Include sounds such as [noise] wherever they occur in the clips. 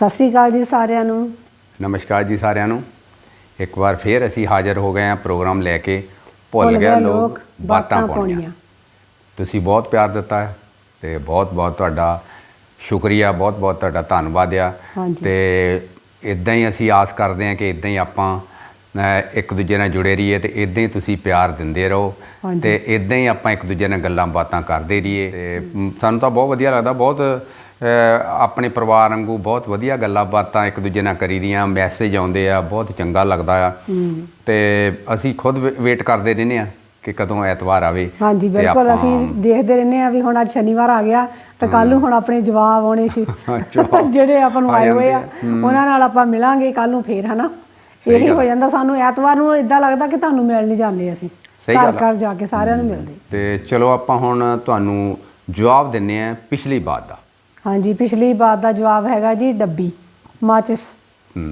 ਸਤਿ ਸ੍ਰੀ ਅਕਾਲ ਜੀ ਸਾਰਿਆਂ ਨੂੰ। ਨਮਸਕਾਰ ਜੀ ਸਾਰਿਆਂ ਨੂੰ। ਇੱਕ ਵਾਰ ਫੇਰ ਅਸੀਂ ਹਾਜ਼ਰ ਹੋ ਗਏ ਹਾਂ ਪ੍ਰੋਗਰਾਮ ਲੈ ਕੇ ਭੁੱਲ ਗਿਆ ਲੋਕ ਬਾਤਾਂ ਪਾਉਣੀਆਂ। ਤੁਸੀਂ ਬਹੁਤ ਪਿਆਰ ਦਿੱਤਾ ਹੈ ਤੇ ਬਹੁਤ ਬਹੁਤ ਤੁਹਾਡਾ ਸ਼ੁਕਰੀਆ ਬਹੁਤ ਬਹੁਤ ਤੁਹਾਡਾ ਧੰਨਵਾਦ ਆ। ਤੇ ਇਦਾਂ ਹੀ ਅਸੀਂ ਆਸ ਕਰਦੇ ਹਾਂ ਕਿ ਇਦਾਂ ਹੀ ਆਪਾਂ ਇੱਕ ਦੂਜੇ ਨਾਲ ਜੁੜੇ ਰਹੀਏ ਤੇ ਇਦਾਂ ਹੀ ਤੁਸੀਂ ਪਿਆਰ ਦਿੰਦੇ ਰਹੋ। ਤੇ ਇਦਾਂ ਹੀ ਆਪਾਂ ਇੱਕ ਦੂਜੇ ਨਾਲ ਗੱਲਾਂ ਬਾਤਾਂ ਕਰਦੇ ਰਹੀਏ ਤੇ ਸਾਨੂੰ ਤਾਂ ਬਹੁਤ ਵਧੀਆ ਲੱਗਦਾ ਬਹੁਤ ਆਪਣੇ ਪਰਿਵਾਰ ਵਾਂਗੂ ਬਹੁਤ ਵਧੀਆ ਗੱਲਾਂ ਬਾਤਾਂ ਇੱਕ ਦੂਜੇ ਨਾਲ ਕਰੀਦੀਆਂ ਮੈਸੇਜ ਆਉਂਦੇ ਆ ਬਹੁਤ ਚੰਗਾ ਲੱਗਦਾ ਆ। ਤੇ ਅਸੀਂ ਖੁਦ ਵੇਟ ਕਰਦੇ ਰਹਿੰਦੇ ਆ ਕਿ ਕਦੋਂ ਐਤਵਾਰ ਆਵੇ ਹਾਂਜੀ ਬਿਲਕੁਲ ਅਸੀਂ ਦੇਖਦੇ ਰਹਿੰਦੇ ਆ ਵੀ ਹੁਣ ਅੱਜ ਸ਼ਨੀਵਾਰ ਆ ਗਿਆ ਤਾਂ ਕੱਲ ਨੂੰ ਹੁਣ ਆਪਣੇ ਜਵਾਬ ਆਉਣੇ ਸੀ। [laughs] [laughs] ਜਿਹੜੇ ਆਪਾਂ ਨੂੰ ਆਏ ਹੋਏ ਆ ਉਹਨਾਂ ਨਾਲ ਆਪਾਂ ਮਿਲਾਂਗੇ ਕੱਲ ਨੂੰ ਫੇਰ ਹਨਾ? ਇਹੀ ਹੋ ਜਾਂਦਾ ਸਾਨੂੰ ਐਤਵਾਰ ਨੂੰ ਇਦਾਂ ਲੱਗਦਾ ਕਿ ਤੁਹਾਨੂੰ ਮਿਲ ਨਹੀਂ ਜਾਂਦੇ ਅਸੀਂ। ਸਹੀ ਘਰ ਗੱਲ। ਘਰ ਜਾ ਕੇ ਸਾਰਿਆਂ ਨੂੰ ਮਿਲਦੇ। ਤੇ ਚਲੋ ਆਪਾਂ ਹੁਣ ਤੁਹਾਨੂੰ ਜਵਾਬ ਦਿੰਨੇ ਆ ਪਿਛਲੀ ਬਾਤ ਦਾ। ਹਾਂਜੀ ਪਿਛਲੀ ਬਾਤ ਦਾ ਜਵਾਬ ਹੈਗਾ ਜੀ ਡੱਬੀ ਮਾਚਿਸ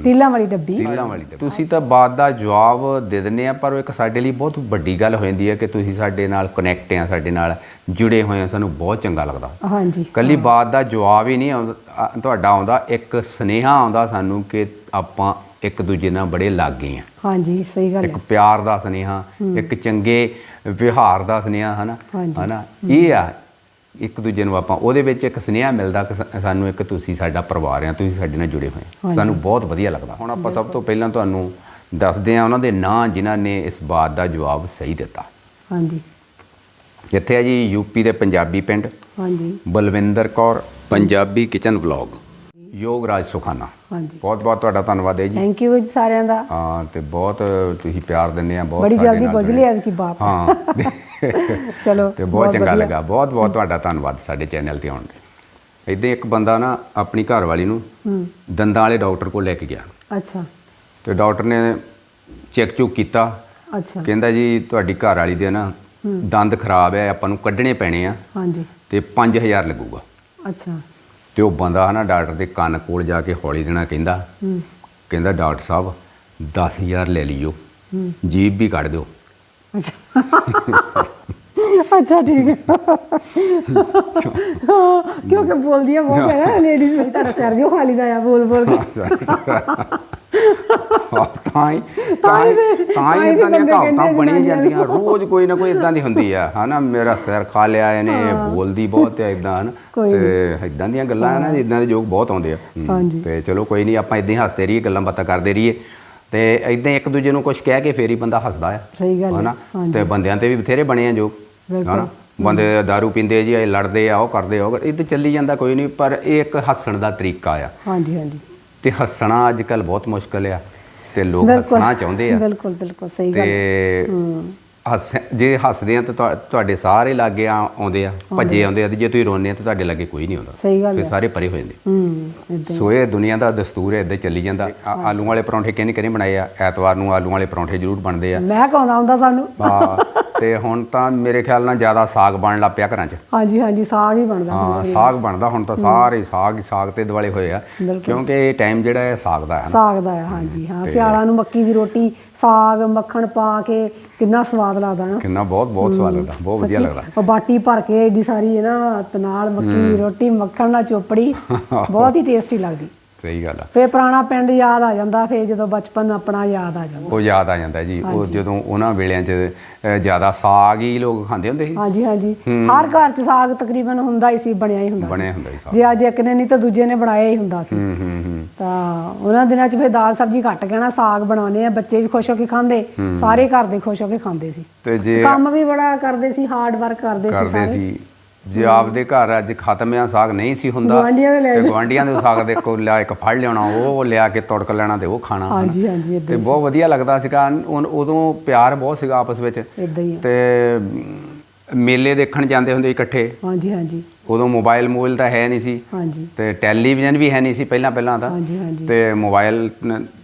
ਤੀਲਾਂ ਵਾਲੀ ਡੱਬੀ। ਤੀਲਾਂ ਵਾਲੀ ਡੱਬੀ। ਤੁਸੀਂ ਤਾਂ ਬਾਤ ਦਾ ਜਵਾਬ ਦੇ ਦਿੰਦੇ ਆ ਪਰ ਉਹ ਇੱਕ ਸਾਡੇ ਲਈ ਬਹੁਤ ਵੱਡੀ ਗੱਲ ਹੋ ਜਾਂਦੀ ਹੈ ਕਿ ਤੁਸੀਂ ਸਾਡੇ ਨਾਲ ਕਨੈਕਟ ਆ ਸਾਡੇ ਨਾਲ ਜੁੜੇ ਹੋਏ ਆ ਸਾਨੂੰ ਬਹੁਤ ਚੰਗਾ ਲੱਗਦਾ। ਹਾਂਜੀ। ਕੱਲੀ ਬਾਤ ਦਾ ਜਵਾਬ ਹੀ ਨਹੀਂ ਆਉਂਦਾ ਤੁਹਾਡਾ ਆਉਂਦਾ ਇੱਕ ਸਨੇਹਾ ਆਉਂਦਾ ਸਾਨੂੰ ਕਿ ਆਪਾਂ ਇੱਕ ਦੂਜੇ ਨਾਲ ਬੜੇ ਲੱਗ ਗਏ ਆ। ਹਾਂਜੀ ਸਹੀ ਗੱਲ ਇੱਕ ਹੈ। ਪਿਆਰ ਦਾ ਸਨੇਹਾ ਇੱਕ ਚੰਗੇ ਵਿਹਾਰ ਦਾ ਸਨੇਹਾ ਹਨਾ। ਹਨਾ? ਇਹ ਆ ਇੱਕ ਦੂਜੇ ਨੂੰ ਆਪਾਂ ਉਹਦੇ ਵਿੱਚ ਇੱਕ ਸਨੇਹਾ ਮਿਲਦਾ ਕਿ ਸ- ਸਾਨੂੰ ਇੱਕ ਤੁਸੀਂ ਸਾਡਾ ਪਰਿਵਾਰ ਆ ਤੁਸੀਂ ਸਾਡੇ ਨਾਲ ਜੁੜੇ ਹੋਏ ਆ। ਸਾਨੂੰ ਬਹੁਤ ਵਧੀਆ ਲੱਗਦਾ। ਹੁਣ ਆਪਾਂ ਸਭ ਤੋਂ ਪਹਿਲਾਂ ਤੁਹਾਨੂੰ ਦੱਸਦੇ ਆ ਉਹਨਾਂ ਦੇ ਨਾਂ ਜਿਨ੍ਹਾਂ ਨੇ ਇਸ ਬਾਤ ਦਾ ਜਵਾਬ ਸਹੀ ਦਿੱਤਾ। ਹਾਂਜੀ। ਇੱਥੇ ਆ ਜੀ ਯੂਪੀ ਦੇ ਪੰਜਾਬੀ ਪਿੰਡ। ਹਾਂਜੀ। Balwinder Kaur Punjabi kitchen vlog. Yograj Sukhana ਹਾਂਜੀ। ਬਹੁਤ ਬਹੁਤ ਤੁਹਾਡਾ ਧੰਨਵਾਦ ਹੈ ਜੀ। ਥੈਂਕ ਯੂ ਜੀ ਸਾਰਿਆਂ ਦਾ। ਹਾਂ ਤੇ ਬਹੁਤ ਤੁਸੀਂ ਪਿਆਰ ਦਿੰਦੇ ਆ ਬਹੁਤ ਬੜੀ ਜਲਦੀ ਬੁੱਝ। ਲਿਆ ਕਿ ਬਾਪ। ਹਾਂ। [laughs] ਚਲੋ ਤੇ ਬਹੁਤ ਚੰਗਾ। ਲੱਗਾ। ਬਹੁਤ ਬਹੁਤ ਤੁਹਾਡਾ ਧੰਨਵਾਦ ਸਾਡੇ ਚੈਨਲ ਤੇ ਆਉਣ ਲਈ ਇਦਾਂ ਇੱਕ ਬੰਦਾ ਨਾ ਆਪਣੀ ਘਰ ਵਾਲੀ ਨੂੰ ਹੂੰ। ਦੰਦਾਂ ਵਾਲੇ ਡਾਕਟਰ ਕੋਲ ਲੈ ਕੇ ਗਿਆ। ਅੱਛਾ। ਤੇ ਡਾਕਟਰ ਨੇ ਚੈੱਕ ਚੁੱਕ ਕੀਤਾ। ਅੱਛਾ। ਕਹਿੰਦਾ ਜੀ ਤੁਹਾਡੀ ਘਰ ਵਾਲੀ ਦੇ ਨਾ ਦੰਦ ਖਰਾਬ ਹੈ ਆਪਾਂ ਨੂੰ ਕੱਢਣੇ ਪੈਣੇ ਆ। ਹਾਂਜੀ। ਤੇ 5000 ਲੱਗੂਗਾ। ਅੱਛਾ। ਤੇ ਉਹ ਬੰਦਾ ਹਨਾ ਡਾਕਟਰ ਦੇ ਕੰਨ ਕੋਲ ਜਾ ਕੇ ਹੌਲੀ ਦੇਣਾ ਕਹਿੰਦਾ। ਕਹਿੰਦਾ ਡਾਕਟਰ ਸਾਹਿਬ 10000 ਲੈ ਲਿਓ। ਜੀਬ ਵੀ ਕੱਢ ਦਿਓ। ਅੱਛਾ। ਠੀਕ ਹੈ। ਕਿਉਂਕਿ ਬੋਲਦੀ ਆ ਬਹੁਤ ਹੈ। ਨਾ ਲੇਡੀਜ਼ ਵੀ ਤੁਹਾਡਾ ਸਿਰ ਜੋ ਖਾਲੀ ਦਾ ਆ ਬੋਲ ਬੋਲ ਕੇ ਤਾਂ ਹੀ ਤਾਂ ਹੀ ਤਾਂ ਹੀ ਇਦਾਂ ਦੀਆਂ ਕਹਾਵਤਾਂ ਬਣੀ ਜਾਂਦੀਆਂ। ਰੋਜ਼ ਕੋਈ ਨਾ ਕੋਈ ਇਦਾਂ ਦੀ ਹੁੰਦੀ ਆ ਹਨਾ? ਮੇਰਾ ਸਿਰ ਖਾ ਲਿਆ ਇਹਨੇ ਬੋਲਦੀ ਬਹੁਤ ਹੈ ਇਦਾਂ ਹਨ? ਤੇ ਇਦਾਂ ਦੀਆਂ ਗੱਲਾਂ ਆ ਨਾ ਇਦਾਂ ਦੇ ਜੋਕ ਬਹੁਤ ਆਉਂਦੇ ਆ। ਤੇ ਚਲੋ ਕੋਈ ਨਹੀਂ ਆਪਾਂ ਇਦਾਂ ਹੀ ਹੱਸਦੇ ਰਹੀਏ ਗੱਲਾਂ ਬਾਤਾਂ ਕਰਦੇ ਰਹੀਏ। ਤੇ ਇਦਾਂ ਇੱਕ ਦੂਜੇ ਨੂੰ ਕੁਝ ਕਹਿ ਕੇ ਫੇਰ ਹੀ ਬੰਦਾ ਹੱਸਦਾ ਆ। ਸਹੀ ਗੱਲ ਹਨਾ? ਤੇ ਬੰਦਿਆਂ ਤੇ ਵੀ ਬਥੇਰੇ ਬਣੇ ਆ ਜੋ ਬਿਲਕੁਲ। ਹਨਾ? ਬੰਦੇ दारू ਪੀਂਦੇ ਜੀ ਇਹ ਲੜਦੇ ਆ ਉਹ ਕਰਦੇ ਆ ਇਹ ਤੇ ਚੱਲੀ ਜਾਂਦਾ ਕੋਈ ਨਹੀਂ ਪਰ ਇਹ ਇੱਕ ਹੱਸਣ ਦਾ ਤਰੀਕਾ ਆ। ਹਾਂਜੀ ਹਾਂਜੀ। ਤੇ ਹੱਸਣਾ ਅੱਜ ਕੱਲ ਬਹੁਤ ਮੁਸ਼ਕਲ ਆ ਤੇ ਲੋਕ। ਹੱਸਣਾ ਚਾਹੁੰਦੇ ਆ। ਬਿਲਕੁਲ ਬਿਲਕੁਲ ਸਹੀ ਗੱਲ। ਤੇ ਹੱਸ ਜੇ ਹੱਸਦੇ ਆ ਤਾਂ ਤੁਹਾ- ਤੁਹਾਡੇ ਸਾਰੇ ਲਾਗੇ ਆ ਆਉਂਦੇ ਆ ਭੱਜੇ ਆਉਂਦੇ ਆ ਤੇ ਜੇ ਤੁਸੀਂ ਰੋਂਦੇ ਆ ਤਾਂ ਤੁਹਾਡੇ ਲਾਗੇ ਕੋਈ ਨਹੀਂ ਆਉਂਦਾ। ਸਹੀ ਗੱਲ ਤੇ ਹੈ ਸਾਰੇ ਪਰੇ ਹੋ ਜਾਂਦੇ। ਸੋ ਇਹ ਦੁਨੀਆ ਦਾ ਦਸਤੂਰ ਹੈ ਇਦਾਂ ਚੱਲੀ ਜਾਂਦਾ। ਆਲੂ ਵਾਲੇ ਪਰੌਂਠੇ ਕਿਹਨੇ ਕਿਹਨੇ ਬਣਾਏ ਆ? ਐਤਵਾਰ ਨੂੰ ਆਲੂ ਵਾਲੇ ਪਰੌਂਠੇ ਜ਼ਰੂਰ ਬਣਦੇ ਆ। ਮੈਂ ਕਹਾਉਂਦਾ ਹੁੰਦਾ ਸਾਨੂੰ। ਹਾਂ ਤੇ ਹੁਣ ਤਾਂ ਮੇਰੇ ਖਿਆਲ ਨਾਲ ਜ਼ਿਆਦਾ ਸਾਗ ਬਣਨ ਲੱਗ ਪਿਆ ਘਰਾਂ 'ਚ। ਹਾਂਜੀ ਹਾਂਜੀ ਸਾਗ ਹੀ ਬਣਦਾ ਹਾਂ ਸਾਗ ਬਣਦਾ ਹੁਣ ਤਾਂ ਸਾਰੇ ਸਾਗ ਹੀ ਸਾਗ ਤੇ ਦਿਵਾਲੇ ਹੋਏ ਆ। ਬਿਲਕੁਲ। ਕਿਉਂਕਿ ਇਹ ਟਾਈਮ ਜਿਹੜਾ ਹੈ ਸਾਗ ਦਾ ਹੈ ਨਾ। ਸਾਗ ਦਾ ਹੈ ਹਾਂਜੀ ਹਾਂ ਸਿਆਲਾਂ ਨੂੰ ਮੱਕੀ ਦੀ ਰੋਟੀ ਸਾਗ ਮੱਖਣ ਪਾ ਕੇ ਕਿੰਨਾ ਸਵਾਦ ਲੱਗਦਾ ਨਾ। ਕਿੰਨਾ ਬਹੁਤ ਬਹੁਤ ਸਵਾਦ ਲੱਗਦਾ ਬਹੁਤ ਵਧੀਆ ਸੱਚੀ, ਲੱਗਦਾ। ਉਹ ਬਾਟੀ ਭਰ ਕੇ ਏਡੀ ਸਾਰੀ ਹੈ ਨਾ ਤੇ ਨਾਲ ਮੱਕੀ ਦੀ ਰੋਟੀ ਮੱਖਣ ਨਾਲ ਚੋਪੜੀ [laughs] ਬਹੁਤ ਹੀ ਟੇਸਟੀ ਲੱਗਦੀ। ਸਹੀ ਗੱਲ ਆ। ਫੇਰ ਪੁਰਾਣਾ ਪਿੰਡ ਯਾਦ ਆ ਜਾਂਦਾ ਫੇਰ ਜਦੋਂ ਬਚਪਨ ਆਪਣਾ ਯਾਦ ਆ ਜਾਂਦਾ। ਉਹ ਯਾਦ ਆ ਜਾਂਦਾ ਜੀ ਉਹ ਜਦੋਂ ਉਹਨਾਂ ਵੇਲਿਆਂ 'ਚ ਜ਼ਿਆਦਾ ਸਾਗ ਹੀ ਲੋਕ ਖਾਂਦੇ ਹੁੰਦੇ ਸੀ। ਹਾਂਜੀ ਹਾਂਜੀ। ਹਰ ਘਰ ਚ ਸਾਗ ਤਕਰੀਬਨ ਹੁੰਦਾ ਹੀ ਸੀ ਬਣਿਆ ਹੀ ਹੁੰਦਾ। ਬਣਿਆ ਹੁੰਦਾ ਸੀ ਸਾਗ। ਜੇ ਅੱਜ ਇੱਕ ਨੇ ਨਹੀਂ ਤਾਂ ਦੂਜੇ ਨੇ ਬਣਾਇਆ ਹੀ ਹੁੰਦਾ ਸੀ। ਹੂੰ ਹੂੰ ਹੂੰ। ਤਾਂ ਉਹਨਾਂ ਦਿਨਾਂ 'ਚ ਫਿਰ ਦਾਲ ਸਬਜ਼ੀ ਘੱਟ ਕਹਿਣਾ ਸਾਗ ਬਣਾਉਣੇ ਆ ਬੱਚੇ ਵੀ ਖੁਸ਼ ਹੋ ਕੇ ਖਾਂਦੇ ਸਾਰੇ ਘਰ ਦੇ ਖੁਸ਼ ਹੋ ਕੇ ਖਾਂਦੇ ਸੀ। ਤੇ ਜੇ ਕੰਮ ਵੀ ਬੜਾ ਕਰਦੇ ਸੀ ਹਾਰਡ ਵਰਕ ਕਰਦੇ ਸੀ ਕਰਦੇ ਸਾਰੇ। ਸੀ। ਜੇ ਆਪਦੇ ਘਰ ਅੱਜ ਖਤਮ ਆ ਸਾਗ ਨਹੀਂ ਸੀ ਹੁੰਦਾ ਦੇ ਲੈ ਤੇ ਗਵਾਂਡੀਆਂ ਦੇ ਸਾਗ ਦੇ ਕੋਲ ਲਿਆ ਇੱਕ ਫੜ ਲਿਆਉਣਾ ਉਹ ਲਿਆ ਕੇ ਤੜਕ ਲੈਣਾ ਤੇ ਉਹ ਖਾਣਾ ਹਾਂਜੀ ਹਾਂਜੀ ਤੇ ਬਹੁਤ ਵਧੀਆ ਲੱਗਦਾ ਸੀਗਾ। ਉਦੋਂ ਪਿਆਰ ਬਹੁਤ ਸੀਗਾ ਆਪਸ ਵਿੱਚ। ਇਦਾਂ ਹੀ ਆ। ਤੇ ਮੇਲੇ ਦੇਖਣ ਜਾਂਦੇ ਹੁੰਦੇ ਇਕੱਠੇ। ਹਾਂਜੀ ਹਾਂਜੀ। ਉਦੋਂ ਮੋਬਾਈਲ ਮੋਬਾਈਲ ਤਾਂ ਹੈ ਨਹੀਂ ਸੀ। ਹਾਂਜੀ। ਤੇ ਟੈਲੀਵਿਜ਼ਨ ਵੀ ਹੈ ਨਹੀਂ ਸੀ ਪਹਿਲਾਂ ਪਹਿਲਾਂ ਤਾਂ। ਹਾਂਜੀ ਹਾਂਜੀ। ਤੇ ਮੋਬਾਈਲ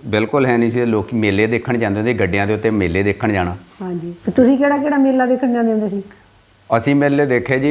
ਬਿਲਕੁਲ ਹੈ ਨਹੀਂ ਸੀ। ਲੋਕੀ ਮੇਲੇ ਦੇਖਣ ਜਾਂਦੇ ਹੁੰਦੇ ਗੱਡੀਆਂ ਦੇ ਉੱਤੇ ਮੇਲੇ ਦੇਖਣ ਜਾਣਾ। ਹਾਂਜੀ। ਤੇ ਤੁਸੀਂ ਕਿਹੜਾ ਕਿਹੜਾ ਮੇਲਾ ਦੇਖਣ ਜਾਂਦੇ ਹੁੰਦੇ ਸੀ? ਅਸੀਂ ਮੇਲੇ ਦੇਖੇ ਜੀ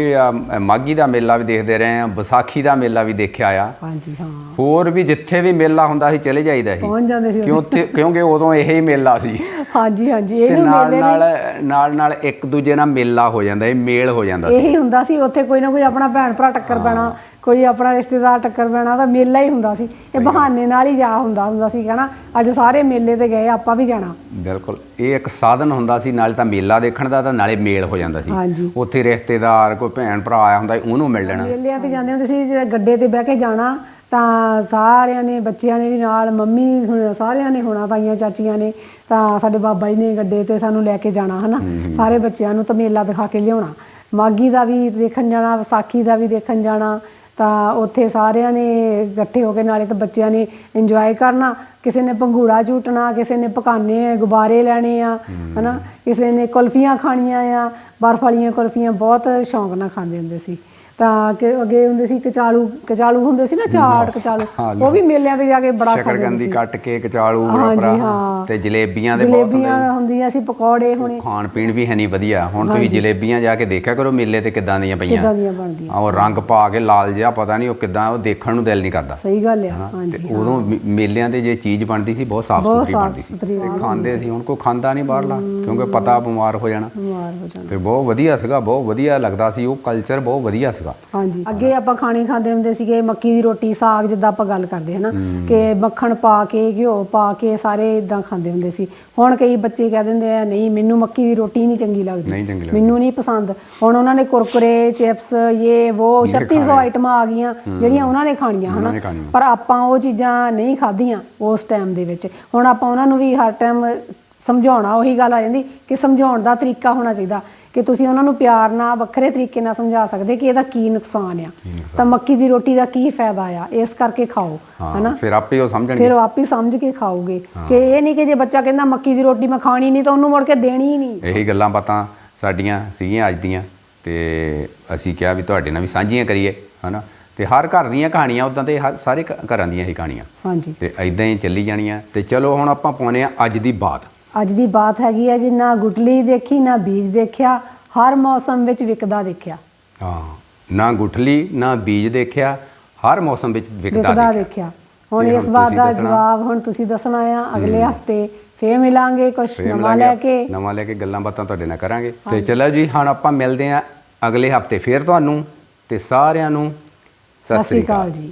ਮਾਘੀ ਦਾ ਮੇਲਾ ਵੀ ਦੇਖਦੇ ਰਹੇ ਆ ਵਿਸਾਖੀ ਦਾ ਮੇਲਾ ਵੀ ਦੇਖਿਆ ਆ। ਹਾਂਜੀ ਹਾਂ। ਹੋਰ ਵੀ ਜਿੱਥੇ ਵੀ ਮੇਲਾ ਹੁੰਦਾ ਸੀ ਚਲੇ ਜਾਈਦਾ ਸੀ। ਪਹੁੰਚ ਜਾਂਦੇ ਸੀ ਕਿਉਂ ਤੇ- ਕਿਉਂਕਿ ਉਦੋਂ ਇਹ ਹੀ ਮੇਲਾ ਸੀ। ਹਾਂਜੀ ਹਾਂਜੀ ਇਹ ਨਾਲ ਮੇਲੇ ਨਾਲ ਨਾਲ ਨਾਲ ਇੱਕ ਦੂਜੇ ਨਾਲ ਮੇਲਾ ਹੋ ਜਾਂਦਾ ਇਹ ਮੇਲ ਹੋ ਜਾਂਦਾ ਸੀ। ਇਹੀ ਹੁੰਦਾ ਸੀ ਉੱਥੇ ਕੋਈ ਨਾ ਕੋਈ ਆਪਣਾ ਭੈਣ ਭਰਾ ਟੱਕਰ ਪੈਣਾ ਕੋਈ ਆਪਣਾ ਰਿਸ਼ਤੇਦਾਰ ਟੱਕਰ ਪੈਣਾ ਤਾਂ ਮੇਲਾ ਹੀ ਹੁੰਦਾ ਸੀ। ਇਹ ਬਹਾਨੇ ਨਾਲ ਹੀ ਜਾ ਹੁੰਦਾ ਹੁੰਦਾ ਸੀ ਕਹਿਣਾ ਅੱਜ ਸਾਰੇ ਮੇਲੇ ਤੇ ਗਏ ਆਪਾਂ ਵੀ ਜਾਣਾ। ਬਿਲਕੁਲ। ਇਹ ਇੱਕ ਸਾਧਨ ਹੁੰਦਾ ਸੀ ਨਾਲੇ ਤਾਂ ਮੇਲਾ ਦੇਖਣ ਦਾ ਤਾਂ ਨਾਲੇ ਮੇਲ ਹੋ ਜਾਂਦਾ ਸੀ। ਉੱਥੇ ਰਿਸ਼ਤੇਦਾਰ ਕੋਈ ਭੈਣ ਭਰਾ ਆਇਆ ਹੁੰਦਾ ਉਹਨੂੰ ਮਿਲ ਲੈਣਾ। ਮੇਲਿਆਂ ਤੇ ਜਾਂਦੇ ਹੁੰਦੇ ਸੀ ਜਿਹੜਾ ਗੱਡੇ ਤੇ ਬਹਿ ਕੇ ਜਾਣਾ ਤਾਂ ਸਾਰਿਆਂ ਨੇ ਬੱਚਿਆਂ ਨੇ ਵੀ ਨਾਲ ਮੰਮੀ ਸਾਰਿਆਂ ਨੇ ਹੋਣਾ ਤਾਈਆਂ ਚਾਚੀਆਂ ਨੇ ਤਾਂ ਸਾਡੇ ਬਾਬਾ ਜੀ ਨੇ ਗੱਡੇ ਤੇ ਸਾਨੂੰ ਲੈ ਕੇ ਜਾਣਾ ਹਨਾ? ਸਾਰੇ ਬੱਚਿਆਂ ਨੂੰ ਤਾਂ ਮੇਲਾ ਦਿਖਾ ਕੇ ਲਿਆਉਣਾ। ਮਾਗੀ ਦਾ ਵੀ ਦੇਖਣ ਜਾਣਾ ਵਿਸਾਖੀ ਦਾ ਵੀ ਦੇਖਣ ਜਾਣਾ ਤਾਂ ਉੱਥੇ ਸਾਰਿਆਂ ਨੇ ਇਕੱਠੇ ਹੋ ਕੇ ਨਾਲੇ ਤਾਂ ਬੱਚਿਆਂ ਨੇ ਇੰਜੋਏ ਕਰਨਾ। ਕਿਸੇ ਨੇ ਪੰਘੂੜਾ ਝੂਟਣਾ ਕਿਸੇ ਨੇ ਪਕਾਨੇ ਗੁਬਾਰੇ ਲੈਣੇ ਆ ਹਨਾ? ਕਿਸੇ ਨੇ ਕੁਲਫੀਆਂ ਖਾਣੀਆਂ ਆ। ਬਰਫ ਵਾਲੀਆਂ ਕੁਲਫੀਆਂ ਬਹੁਤ ਸ਼ੌਂਕ ਨਾਲ ਖਾਂਦੇ ਹੁੰਦੇ ਸੀ। ਤਾਂ ਕਿ ਅੱਗੇ ਹੁੰਦੇ ਸੀ ਕਚਾਲੂ ਕਚਾਲੂ ਹੁੰਦੇ ਸੀ ਨਾ ਚਾਟ ਕਚਾਲੂ। ਉਹ ਵੀ ਮੇਲਿਆਂ ਤੇ ਜਾ ਕੇ ਬੜਾ ਖਾਂਦੇ ਸ਼ਕਰਕੰਦੀ ਸੀ। ਕੱਟ ਕੇ ਕਚਾਲੂ। ਤੇ ਜਲੇਬੀਆਂ ਦੇ ਬਹੁਤ ਜਲੇਬੀਆਂ ਹੁੰਦੀਆਂ ਸੀ ਪਕੌੜੇ ਹੋਣੇ। ਖਾਣ ਪੀਣ ਵੀ ਹੈ ਨਹੀਂ ਵਧੀਆ। ਹੁਣ ਤੁਸੀਂ ਜਲੇਬੀਆਂ ਜਾ ਕੇ ਦੇਖਿਆ ਕਰੋ ਮੇਲੇ ਤੇ ਕਿੱਦਾਂ ਦੀਆਂ ਪਈਆਂ। ਕਿਦਾਂ ਦੀਆਂ ਬਣਦੀਆਂ। ਆ ਉਹ ਰੰਗ ਪਾ ਕੇ ਲਾਲ ਜਿਹਾ ਪਤਾ ਨਹੀਂ ਉਹ ਕਿਦਾਂ ਉਹ ਦੇਖਣ ਨੂੰ ਦਿਲ ਨਹੀਂ ਕਰਦਾ। ਸਹੀ ਗੱਲ ਆ। ਤੇ ਹਾਂਜੀ ਉਦੋਂ ਮੇਲਿਆਂ ਤੇ ਜੇ ਚੀਜ਼ ਬਣਦੀ ਸੀ ਬਹੁਤ ਸਾਫ਼ ਸੁਥਰੀ ਬਣਦੀ ਸੀ। ਤੇ ਖਾਂਦੇ ਸੀ। ਹੁਣ ਕੋਈ ਖਾਂਦਾ ਨਹੀਂ ਬਾਹਰਲਾ ਕਿਉਂਕਿ ਪਤਾ ਬਿਮਾਰ ਹੋ ਜਾਣਾ। ਬਿਮਾਰ ਹੋ ਜਾਂਦੇ ਤੇ ਬਹੁਤ ਵਧੀਆ ਸੀਗਾ ਬਹੁਤ ਵਧੀਆ ਲੱਗਦਾ ਸੀ। ਉਹ ਕਲਚਰ ਬਹੁਤ ਵਧੀਆ ਸੀਗਾ। ਹਾਂਜੀ। ਅੱਗੇ ਆਪਾਂ ਖਾਣੇ ਖਾਂਦੇ ਹੁੰਦੇ ਸੀਗੇ ਮੱਕੀ ਦੀ ਰੋਟੀ ਸਾਗ ਜਿੱਦਾਂ ਆਪਾਂ ਗੱਲ ਕਰਦੇ ਹਨਾ। ਕਿ ਮੱਖਣ ਪਾ ਕੇ ਘਿਓ ਪਾ ਕੇ ਸਾਰੇ ਇਦਾਂ ਖਾਂਦੇ ਹੁੰਦੇ ਸੀ। ਹੁਣ ਕਈ ਬੱਚੇ ਕਹਿ ਦਿੰਦੇ ਆ ਨਹੀਂ ਮੈਨੂੰ ਮੱਕੀ ਦੀ ਰੋਟੀ ਨਹੀਂ ਚੰਗੀ ਲੱਗਦੀ। ਮੈਨੂੰ ਨਹੀਂ ਪਸੰਦ। ਹੁਣ ਉਹਨਾਂ ਨੇ ਕੁਰਕਰੇ ਚਿਪਸ ਇਹ ਉਹ 3600 ਆਈਟਮਾਂ ਆ ਗਈਆਂ ਜਿਹੜੀਆਂ ਉਹਨਾਂ ਨੇ ਖਾਣੀਆਂ ਹਨਾ। ਪਰ ਆਪਾਂ ਉਹ ਚੀਜ਼ਾਂ ਨਹੀਂ ਖਾਧੀਆਂ ਉਸ ਟਾਈਮ ਦੇ ਵਿੱਚ। ਹੁਣ ਆਪਾਂ ਉਹਨਾਂ ਨੂੰ ਵੀ ਹਰ ਟਾਈਮ ਸਮਝਾਉਣਾ ਉਹੀ ਗੱਲ ਆ ਜਾਂਦੀ ਕਿ ਸਮਝਾਉਣ ਦਾ ਤਰੀਕਾ ਹੋਣਾ ਚਾਹੀਦਾ। ਕਿ ਤੁਸੀਂ ਉਹਨਾਂ ਨੂੰ ਪਿਆਰ ਨਾਲ ਵੱਖਰੇ ਤਰੀਕੇ ਨਾਲ ਸਮਝਾ ਸਕਦੇ ਕਿ ਇਹਦਾ ਕੀ ਨੁਕਸਾਨ ਆ। ਤਾਂ ਮੱਕੀ ਦੀ ਰੋਟੀ ਦਾ ਕੀ ਫਾਇਦਾ ਆ? ਇਸ ਕਰਕੇ ਖਾਓ ਹਨਾ? ਫਿਰ ਆਪੇ ਉਹ ਸਮਝਣਗੇ। ਫਿਰ ਉਹ ਆਪ ਸਮਝ ਕੇ ਖਾਓਗੇ। ਕਿ ਇਹ ਨਹੀਂ ਕਿ ਜੇ ਬੱਚਾ ਕਹਿੰਦਾ ਮੱਕੀ ਦੀ ਰੋਟੀ ਮੈਂ ਖਾਣੀ ਨਹੀਂ ਤਾਂ ਉਹਨੂੰ ਮੁੜ ਕੇ ਦੇਣੀ ਹੀ ਨਹੀਂ। ਇਹੀ ਗੱਲਾਂ ਬਾਤਾਂ ਸਾਡੀਆਂ ਸੀਗੀਆਂ ਅੱਜ ਦੀਆਂ ਤੇ ਅਸੀਂ ਕਿਹਾ ਵੀ ਤੁਹਾਡੇ ਨਾਲ ਵੀ ਸਾਂਝੀਆਂ ਕਰੀਏ ਹਨਾ? ਤੇ ਹਰ ਘਰ ਦੀਆਂ ਕਹਾਣੀਆਂ ਉਦਾਂ ਤੇ ਸਾਰੇ ਘਰਾਂ ਦੀਆਂ ਹੀ ਕਹਾਣੀਆਂ। ਹਾਂਜੀ। ਤੇ ਐਦਾਂ ਹੀ ਚੱਲੀ ਜਾਣੀਆਂ। ਤੇ ਚਲੋ ਹੁਣ ਆਪਾਂ ਪਾਉਨੇ ਆ ਅੱਜ ਦੀ ਬਾਤ। ਅੱਜ ਦੀ ਬਾਤ ਹੈਗੀ ਹੈ ਜੀ ਨਾ ਗੁਟਲੀ ਦੇਖੀ ਨਾ ਬੀਜ ਦੇਖਿਆ ਹਰ ਮੌਸਮ ਵਿੱਚ ਵਿਕਦਾ ਦੇਖਿਆ। ਹਾਂ ਨਾ ਗੁਠਲੀ ਨਾ ਬੀਜ ਦੇਖਿਆ ਹਰ ਮੌਸਮ ਵਿੱਚ ਵਿਕਦਾ ਦੇਖਿਆ। ਹੁਣ ਇਸ ਬਾਤ ਦਾ। ਜਵਾਬ ਹੁਣ ਤੁਸੀਂ ਦੱਸਣਾ ਆ। ਅਗਲੇ ਹਫ਼ਤੇ ਫੇਰ ਮਿਲਾਂਗੇ ਕੁਝ ਫੇਰ ਨਵਾਂ ਲੈ ਕੇ। ਨਵਾਂ ਲੈ ਕੇ ਗੱਲਾਂ ਬਾਤਾਂ ਤੁਹਾਡੇ ਨਾਲ ਕਰਾਂਗੇ। ਤੇ ਚਲੋ ਜੀ ਹੁਣ ਆਪਾਂ ਮਿਲਦੇ ਆਂ ਅਗਲੇ ਹਫ਼ਤੇ ਫੇਰ ਤੁਹਾਨੂੰ। ਤੇ ਸਾਰਿਆਂ ਨੂੰ ਸਤਿ ਸ਼੍ਰੀ ਅਕਾਲ ਜੀ।